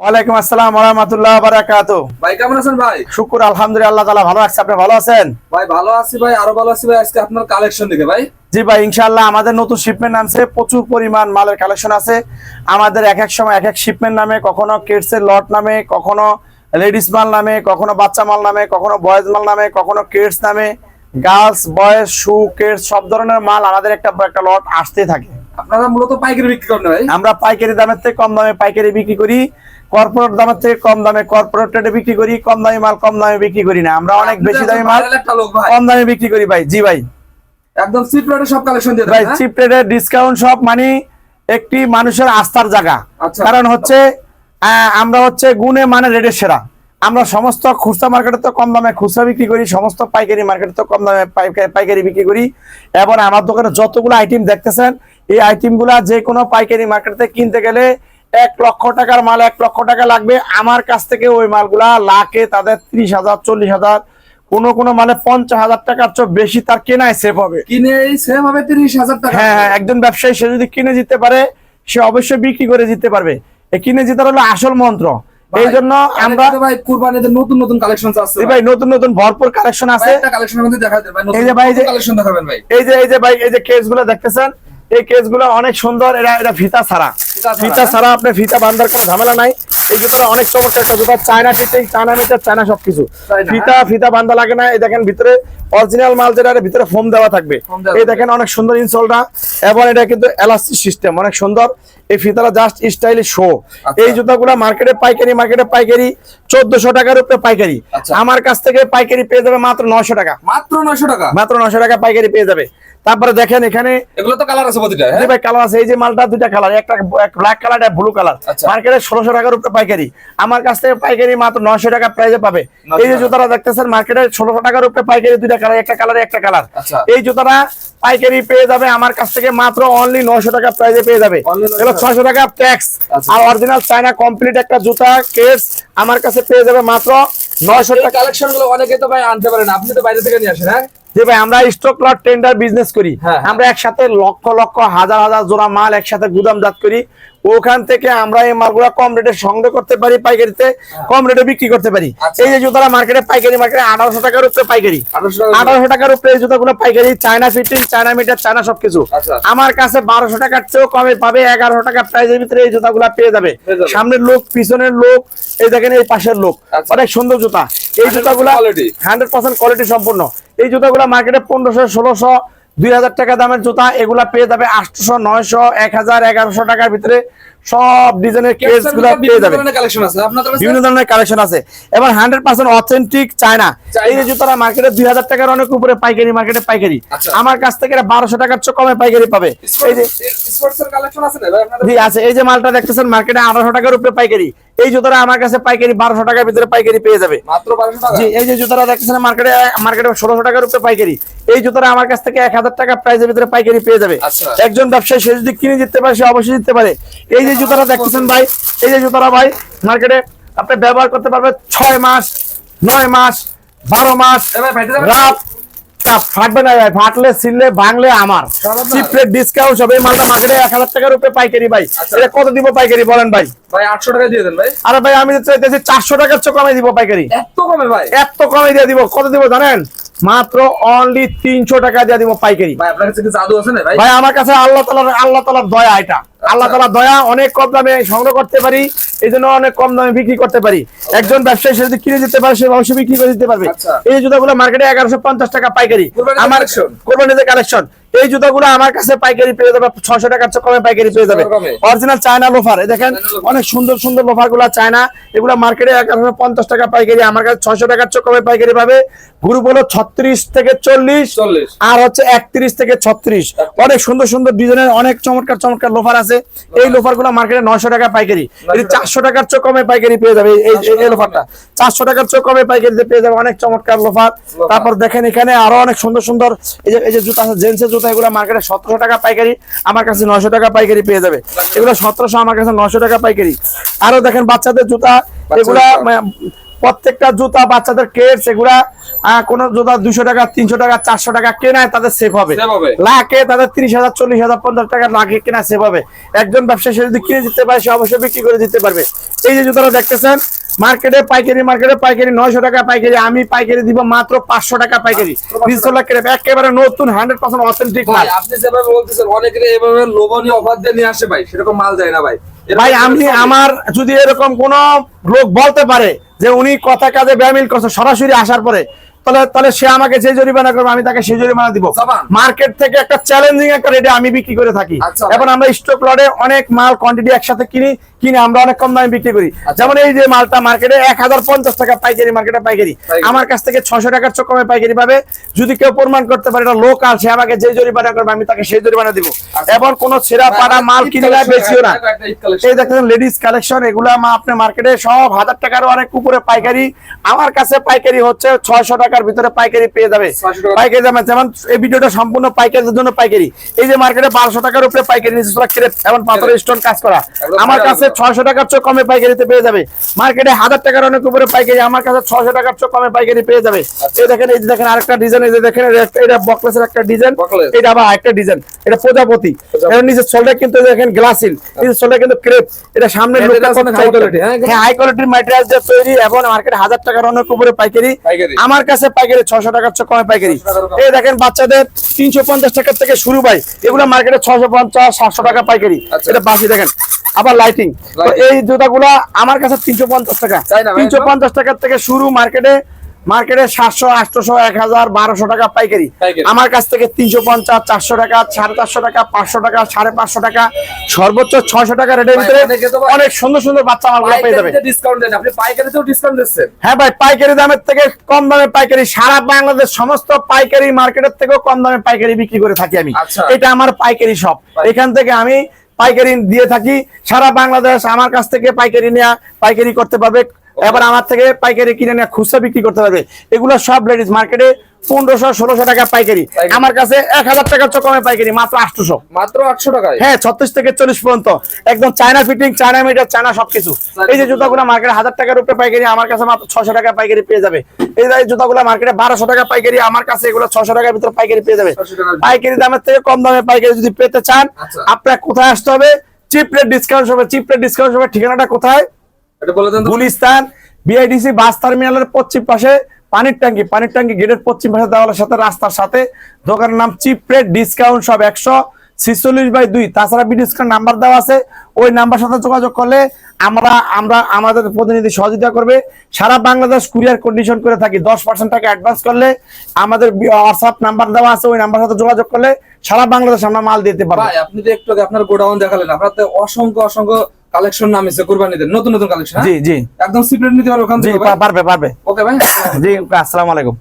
ওয়ালাইকুম আসসালাম রহমতুল্লাহ বারাকাতু ভাই কেমন আছেন ভাই? শুকুর আলহামদুলিল্লাহ আল্লাহ ভালো আছে। আপনি ভালো আছেন? ভাই ভালো আছি ভাই আরও ভালো আছি ভাই। আজকে আপনার কালেকশন দেখে ভাই। জি ভাই ইনশাআল্লাহ আমাদের নতুন শিপমেন্ট নামছে প্রচুর পরিমাণ মালের কালেকশন আছে। আমাদের এক এক সময় এক এক শিপমেন্ট নামে কখনো কিডস এর লট নামে কখনো লেডিস মাল নামে কখনো বাচ্চা মাল নামে কখনো বয়েজ মাল নামে কখনো কিডস নামে। গার্লস বয়েজ শু কিডস সব ধরনের মাল আমাদের একটা একটা লট আসতে থাকে। আপনারা মূলত পাইকারি বিক্রি করেন ভাই? আমরা পাইকারি দামের থেকে কম দামে পাইকারি বিক্রি করি। কর্পোরেট দামের থেকে কম দামে কর্পোরেট রেটে বিক্রি করি কম দামি মাল কম দামে বিক্রি করি না। আমরা অনেক বেশি দামি মাল কম দামে বিক্রি করি ভাই। জি ভাই। একদম সিট রেটে সব কালেকশন দিয়ে ভাই? চিপ রেটের ডিসকাউন্ট সব মানে একটি মানুষের আস্থার জায়গা। আচ্ছা। কারণ হচ্ছে আমরা হচ্ছে গুণে মানে রেটের সেরা। আমরা সমস্ত খুচরা মার্কেটে তো কম দামে খুচরা বিক্রি করি সমস্ত পাইকারি মার্কেটে তো কম দামে পাইকা- পাইকারি বিক্রি করি। এবং আমার দোকানে যতগুলো আইটেম দেখতেছেন এই আইটেমগুলা যে কোনো পাইকারি মার্কেটে কিনতে গেলে এক লক্ষ টাকার মাল এক লক্ষ টাকা লাগবে। আমার কাছ থেকে ওই মালগুলা লাখে তাদের ত্রিশ হাজার চল্লিশ হাজার কোনো কোনো মানে পঞ্চাশ হাজার টাকার চেয়ে বেশি তার কেনায় সেভ হবে। কিনে সেম হবে তিরিশ হাজার টাকা। হ্যাঁ হ্যাঁ একজন ব্যবসায়ী সে যদি কিনে জিততে পারে সে অবশ্যই বিক্রি করে জিততে পারবে। কিনে জিতার হলো আসল মন্ত্র। এই জন্য আমরা ভাই কুরবানিতে নতুন নতুন কালেকশন আছে ভাই নতুন নতুন ভরপুর কালেকশন আছে। একটা কালেকশনের মধ্যে দেখা ভাই এই যে ভাই, কালেকশন দেখাবেন ভাই। এই যে এই যে ভাই এই যে কেসগুলো দেখতেছেন এই কেসগুলো অনেক সুন্দর এটা এটা ফিতা ছাড়া। ফিতা ছাড়া, ফিতা হ্যাঁ? আপনি ফিতা বান্ধার কোনো ঝামেলা নাই। এই জুতোটা অনেক চমৎকার একটা জুতা China fitting China meter China সবকিছু। ফিতা ফিতা বান্ধা লাগে না। এই দেখেন ভিতরে অরিজিনাল মাল যেটা এর ভিতরে ফোম দেওয়া থাকবে। এই দেখেন অনেক সুন্দর ইনসোলটা এবং এটা কিন্তু এলাস্টিক সিস্টেম অনেক সুন্দর। এই ফিতাটা জাস্ট স্টাইলি শো। এই জুতাগুলো মার্কেটে পাইকারি মার্কেটে পাইকারি চোদ্দশো টাকার উপরে পাইকারি। আচ্ছা। আমার কাছ থেকে পাইকারি পেয়ে যাবে মাত্র নয়শো টাকা। মাত্র নয়শো টাকা? মাত্র নশো টাকা পাইকারি পেয়ে যাবে। তারপরে দেখেন এখানে এগুলো তো কালার আছে প্রতিটা হ্যাঁ? ভাই কালার আছে। এই যে মালটা দুইটা কালার একটা ব্ল্যাক কালার একটা ব্লু কালার। মার্কেটে ষোলোশো টাকার উপরে পাইকারি। আমার কাছ থেকে পাইকারি মাত্র নশো টাকা প্রাইজে পাবে। এই যে। জুতাটা দেখতেছেন মার্কেটে ষোলোশো টাকার উপরে পাইকারি দুইটা কালার একটা কালার একটা কালার আচ্ছা। এই জুতাটা পাইকারি পেয়ে যাবে আমার কাছ থেকে মাত্র অনলি নশো টাকা প্রাইজে পেয়ে যাবে। 900 এবার ছয়শো টাকা ট্যাক্স আচ্ছা। আর অরিজিনাল চায়না কমপ্লিট একটা জুতা কেস আমার কাছে পেয়ে যাবে মাত্র নশো এই টাকা। কালেকশনগুলো অনেকে তো ভাই আনতে পারেন আপনি তো বাইরে থেকে নিয়ে আসেন হ্যাঁ? যে ভাই আমরা স্টক লট টেন্ডার বিজনেস করি হ্যাঁ, হ্যাঁ। আমরা একসাথে লক্ষ লক্ষ হাজার হাজার জোড়া মাল একসাথে গুদামজাত করি ওখান থেকে আমরা এই মালগুলা কম রেটে সংগ্রহ করতে পারি পাইকারিতে কম রেটে বিক্রি করতে পারি হ্যাঁ। আচ্ছা। এই যে জুতারা মার্কেটে পাইকারি মার্কেটে আঠারোশো টাকার উপরে পাইকারি আঠারোশো টাকার উপরে এই জুতাগুলো পাইকারি China fitting China meter China সবকিছু আচ্ছা। আমার কাছে বারোশো টাকার চেয়েও কমে পাবে এগারোশো টাকা প্রাইজের ভিতরে এই জুতাগুলো পেয়ে যাবে পেয়ে যাবে। সামনের লোক পিছনের লোক এই দেখেন এই পাশের লোক আচ্ছা। অনেক সুন্দর জুতা এই 100% হান্ড্রেড পার্সেন্ট কোয়ালিটি সম্পূর্ণ। এই জুতাগুলো মার্কেটে পনেরোশো ষোলোশো দুই হাজার টাকা দামের জুতা এগুলা পেয়ে যাবে আটশো নয়শো এক হাজার এগারোশো টাকার ভিতরে। সব ডিজাইনের কেসগুলা পেয়ে যাবে বিভিন্ন ধরনের কালেকশন আছে। এবং হান্ড্রেড পার্সেন্ট অথেন্টিক চায়না। এই যে জুতারা মার্কেটে দুই হাজার টাকার অনেক উপরে পাইকারি মার্কেটে পাইকারি। আচ্ছা। আমার কাছ থেকে বারোশো টাকার চেয়ে কমে পাইকারি পাবে। এই যে আছে এই যে মালটা দেখতেছেন মার্কেটে আঠারোশো টাকার উপরে পাইকারি। এই জুতারা আমার কাছে পাইকারি বারোশো টাকার ভিতরে পাইকারি পেয়ে যাবে। মাত্র বারোশো টাকা? জি এই যে জুতারা দেখতেছেন মার্কেটে মার্কেটে ষোলোশো টাকার উপরে পাইকারি। এই জুতারা আমার কাছ থেকে এক হাজার টাকা প্রাইসের ভিতরে পাইকারি পেয়ে যাবে। আচ্ছা। একজন ব্যবসায়ী সে যদি কিনে দিতে পারে সে অবশ্যই দিতে পারে। এই যে জুতারা দেখতেছেন ভাই এই যে জুতারা ভাই মার্কেটে আপনি ব্যবহার করতে পারবেন ছয় মাস নয় মাস বারো মাস? রাত ফাটবে না ভাই ফাটলে ছিললে ভাঙলে আমার। সব ডিসকাউন্ট সব এই মালটা মার্কেটে এক হাজার টাকার উপরে পাইকারি ভাই। আচ্ছা। এটা কত দিব পাইকারি বলেন ভাই? ভাই আটশো টাকা দিয়ে দেন ভাই। আরে ভাই আমি চাইতেছি চারশো টাকার চেয়ে কমে দিব পাইকারি। এত কমে ভাই। এত কমে দিয়ে দিব কত দিব জানেন? মাত্র অনলি তিনশো টাকা দিয়ে দিব পাইকারি। ভাই আমার কাছে আল্লাহ তালার আল্লাহ তালার দয়া এটা। আল্লাহ তালার দয়া অনেক কম দামে সংগ্রহ করতে পারি এই জন্য অনেক কম দামে বিক্রি করতে পারি। একজন ব্যবসায়ী সে যদি কিনে দিতে পারে সে অবশ্যই বিক্রি করে দিতে পারবে। আচ্ছা। এই জুতাগুলো মার্কেটে এগারোশো পঞ্চাশ টাকা পাইকারি। আমার? কোরবানিদের কালেকশন এই জুতাগুলো আমার কাছে পাইকারি পেয়ে যাবে ছশো টাকার চেয়ে কমে পাইকারি পেয়ে যাবে। অরিজিনাল চায়না লোফার এই দেখেন অনেক সুন্দর সুন্দর লোফারগুলা চায়না এগুলো মার্কেটে এগারোশো পঞ্চাশ টাকা পাইকারি আমার কাছে ছয়শো টাকার চেয়ে কমে পাইকারি পাবে। গ্রুপ হলো ছত্রিশ থেকে চল্লিশ আর হচ্ছে একত্রিশ থেকে ছত্রিশ। অনেক সুন্দর সুন্দর ডিজাইনের অনেক চমৎকার চমৎকার লোফার আছে। এই লোফারগুলো মার্কেটে নয়শো টাকা পাইকারি। এটি চারশো টাকার চেয়ে কমে পাইকারি পেয়ে যাবে এই- এই 400 এই টাকা। লোফারটা চারশো টাকার চেয়ে কমে পাইকারিতে পেয়ে যাবে অনেক চমৎকার লোফার তারপর দেখেন এখানে আরও অনেক সুন্দর সুন্দর এই যে এই যে জুতা আছে জেন্টসের জুতা এগুলো মার্কেটে সতেরোশো টাকা পাইকারি আমার কাছে নয়শো টাকা পাইকারি পেয়ে যাবে। এগুলো সতেরোশো আমার কাছে নয়শো টাকা পাইকারি। আরও দেখেন বাচ্চাদের জুতা এগুলা প্রত্যেকটা জুতা বাচ্চাদের কেটস এগুলা কোন জুতা দুশো টাকা তিনশো টাকা চারশো টাকা কেনায় তাদের সেভ Save হবে। লাখে তাদের তিরিশ হাজার চল্লিশ হাজার পঞ্চাশ টাকা লাখে কেনা সেভ হবে। একজন ব্যবসায়ী যদি কিনে দিতে পারে সে অবশ্যই বিক্রি করে দিতে পারবে। এই যে জুতাটা দেখতেছেন মার্কেটে পাইকারি মার্কেটে পাইকারি নয়শো টাকা পাইকারি আমি পাইকারি দিব মাত্র পাঁচশো টাকা পাইকারি। বিশাল্লাহ ক্রেপ একেবারে নতুন হান্ড্রেড পার্সেন্ট অথেন্টিক মাল। আপনি যেভাবে বলতেছেন অনেকে এভাবে লোভনীয় অফার দিয়ে নিয়ে আসে ভাই সেরকম মাল দেয় না ভাই। ভাই আমি আমার যদি এরকম কোন লোক বলতে পারে যে উনি কথা কাজে ব্যামিল করছে সরাসরি আসার পরে তাহলে তাহলে সে আমাকে যে জরিমানা করবে আমি তাকে সেই জরিমানা দিব। মার্কেট থেকে একটা চ্যালেঞ্জিং একটা রেটে আমি বিক্রি করে থাকি। আচ্ছা। এখন আমরা স্টক লটে অনেক মাল কোয়ান্টিটি একসাথে কিনি কিনে আমরা অনেক কম দামে বিক্রি করি। আচ্ছা। যেমন এই যে মালটা মার্কেটে এক হাজার পঞ্চাশ টাকা পাইকারি মার্কেটে পাইকারি। আমার কাছ থেকে ছশো টাকার চোখ কমে পাইকারি পাবে। যদি কেউ প্রমাণ করতে পারে এটা লোকাল সে আমাকে যে জরিমানা করবে আমি তাকে সেই জরিমানা দিব। আচ্ছা। এবং কোন ছেঁড়া পাড়া মাল কিনে না বেশিও না। এই দেখেন লেডিস কালেকশন এগুলা আপনার মার্কেটে সব হাজার টাকার অনেক উপরে পাইকারি। আমার কাছে পাইকারি হচ্ছে ছয়শো টাকার ভিতরে পাইকারি পেয়ে যাবে। পাইকারি দামে যেমন এই ভিডিওটা সম্পূর্ণ পাইকারিদের জন্য পাইকারি। এই যে মার্কেটে বারোশো টাকার উপরে পাইকারি নিচে তোলা ক্রেপ পাথরের স্টোন কাজ করা। আমার কাছে ছয়শো টাকার চেয়ে কমে পাইকারিতে পেয়ে যাবে। মার্কেটে হাজার টাকার অনেক উপরে পাইকারি আমার কাছে ছয়শো টাকার চেয়ে কমে পাইকারি পেয়ে যাবে। এই দেখেন এই যে দেখেন আরেকটা ডিজাইন এই যে দেখেন এটা বকলেসের একটা ডিজাইন এটা আবার একটা ডিজাইন এটা প্রজাপতি। এর নিচে সোলটা কিন্তু দেখেন গ্লাসিল নিচে সোলটা কিন্তু ক্রেপ এটা সামনে এটা হাই কোয়ালিটির ম্যাটেরিয়াল দিয়ে তৈরি এবং মার্কেটে হাজার টাকার অনেক উপরে পাইকারি। আমার কাছে পাইকারি ছশো টাকার চেয়ে কমে পাইকারি। 600 এই দেখেন বাচ্চাদের তিনশো পঞ্চাশ টাকার থেকে শুরু ভাই এগুলো মার্কেটে ছশো পঞ্চাশ সাতশো টাকা পাইকারি। আচ্ছা। এটা বাসি দেখেন আবার লাইটিং। এই জুতাগুলা আমার কাছে তিনশো পঞ্চাশ টাকা। তিনশো পঞ্চাশ টাকার থেকে শুরু মার্কেটে মার্কেটে সাতশো আটশো এক হাজার বারোশো টাকা পাইকারি। আমার কাছ থেকে তিনশো পঞ্চাশ চারশো টাকা সাড়ে চারশো টাকা পাঁচশো টাকা সাড়ে পাঁচশো টাকা সর্বোচ্চ ছয়শো টাকা রেটের ভিতরে অনেকে সুন্দর সুন্দর বাচ্চা মালগুলো পেয়ে যাবে। হ্যাঁ ভাই পাইকারি দামের থেকে কম দামে পাইকারি সারা বাংলাদেশ সমস্ত পাইকারি মার্কেটের থেকেও কম দামে পাইকারি বিক্রি করে থাকি আমি। আচ্ছা। এটা আমার পাইকারি শপ। এখান থেকে আমি পাইকারি দিয়ে থাকি। সারা বাংলাদেশ আমার কাছ থেকে পাইকারি নেওয়া পাইকারি করতে পারবে। এবার আমার থেকে পাইকারি কিনে নেওয়া খুচরা বিক্রি করতে পারবে। এগুলো সব লেডিস মার্কেটে পনেরোশো ষোলোশো টাকা পাইকারি। আমার কাছে এক হাজার টাকার কমে পাইকারি মাত্র আটশোশো। মাত্র আটশো টাকা হ্যাঁ ছত্রিশ থেকে চল্লিশ পর্যন্ত। একদম China fitting China meter China সবকিছু। এই যে জুতাগুলো মার্কেটে হাজার টাকার উপরে পাইকারি আমার কাছে মাত্র ছশো টাকা পাইকারি পেয়ে যাবে। এই যে জুতাগুলো মার্কেটে বারোশো টাকা পাইকারি আমার কাছে এগুলো ছশো টাকার ভিতরে পাইকারি পেয়ে যাবে। 600 টাকার ভিতরে। পাইকারি দামের থেকে কম দামে পাইকারি যদি পেতে চান আচ্ছা। আপনার কোথায় আসতে হবে? চিপ রেট ডিসকাউন্ট হবে চিপ রেট ডিসকাউন্ট হবে ঠিকানাটা কোথায়। গুলিস্তান বিআইডিসি বাস টার্মিনালের পশ্চিম পাশে পানির ট্যাঙ্কি পানির ট্যাঙ্কি গেটের পশ্চিম পাশে দেওয়ালের সাথে রাস্তার সাথে। দোকানের নাম চিপ রেট ডিসকাউন্ট সব একশো ছিচল্লিশ বাই দুই। তাছাড়া বি ডিসকাউন্ট নাম্বার দেওয়া আছে ওই নাম্বার সাথে যোগাযোগ করলে আমরা আমরা আমাদের প্রতিনিধি সহযোগিতা করবে। সারা বাংলাদেশ কুরিয়ার কন্ডিশন করে থাকি। দশ পার্সেন্ট টাকা অ্যাডভান্স করলে আমাদের হোয়াটসঅ্যাপ নাম্বার দেওয়া আছে ওই নাম্বার সাথে যোগাযোগ করলে সারা বাংলাদেশ আমরা মাল দিতে পারব। আপনি তো একটু আপনার গোডাউন দেখালেন আপনার তো অসংখ্য অসংখ্য কালেকশন নামিছে কুরবানিতে নতুন নতুন কালেকশন জি জি। একদম সিক্রেট নিতে পারবে ওখান থেকে পারবে পারবে। ওকে ভাই? জি আসসালামু আলাইকুম।